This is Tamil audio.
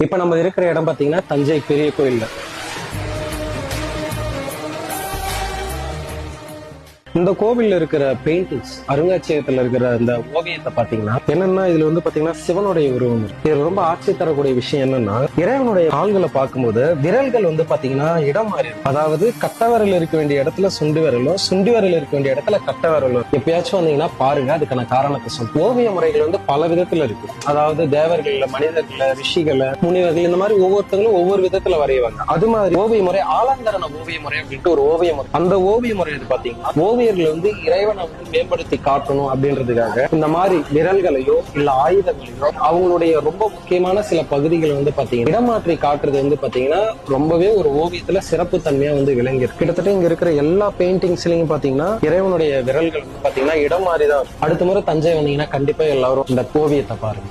இப்ப நம்ம இருக்கிற இடம் பாத்தீங்கன்னா தஞ்சை பெரிய கோயில்ல. இந்த கோவில்ல இருக்கிற பெயிண்டிங்ஸ் அருங்காட்சியகத்துல இருக்கிற இந்த ஓவியத்தை பாத்தீங்கன்னா என்னன்னா இதுல வந்து பாத்தீங்கன்னா சிவனுடைய உருவம் இருக்கு. இது ரொம்ப ஆட்சி தரக்கூடிய விஷயம் என்னன்னா இறைவனுடைய கால்களை பார்க்கும்போது விரல்கள் வந்து பாத்தீங்கன்னா இடம் மாறி அதாவது கட்ட இருக்க வேண்டிய இடத்துல சுண்டு விரலும் சுண்டு விரல் இருக்க வேண்டிய இடத்துல கட்ட விரலும் எப்பயாச்சும் வந்தீங்கன்னா பாருங்க அதுக்கான காரணத்தை சொல்லுங்க ஓவிய முறைகள் வந்து பல விதத்துல இருக்கு. அதாவது தேவர்கள்ல மனிதர்கள ரிஷிகளை முனிவர்கள் இந்த மாதிரி ஒவ்வொருத்தங்களும் ஒவ்வொரு விதத்துல வரைவாங்க. அது மாதிரி ஓவிய முறை ஆலந்தரண ஓவிய முறை அப்படின்ட்டு ஒரு ஓவிய முறை. அந்த ஓவிய முறை பாத்தீங்கன்னா ஓவியர்கள் வந்து இறைவனை வந்து மேம்படுத்தி காட்டணும் அப்படின்றதுக்காக இந்த மாதிரி விரல்களையோ இல்ல ஆயுதங்களையோ அவங்களுடைய ரொம்ப முக்கியமான சில பகுதிகளை வந்து பாத்தீங்கன்னா இடமாற்றி காட்டுறது வந்து பாத்தீங்கன்னா ரொம்பவே ஒரு ஓவியத்துல சிறப்பு தன்மையா வந்து விளங்கிருக்கு கிட்டத்தட்ட இங்க இருக்கிற எல்லா பெயிண்டிங்ஸ்லயும் பாத்தீங்கன்னா இறைவனுடைய விரல்கள் வந்து பாத்தீங்கன்னா இடம் மாறிதான். அடுத்த முறை தஞ்சை வந்தீங்கன்னா கண்டிப்பா எல்லாரும் இந்த ஓவியத்தை பாருங்க.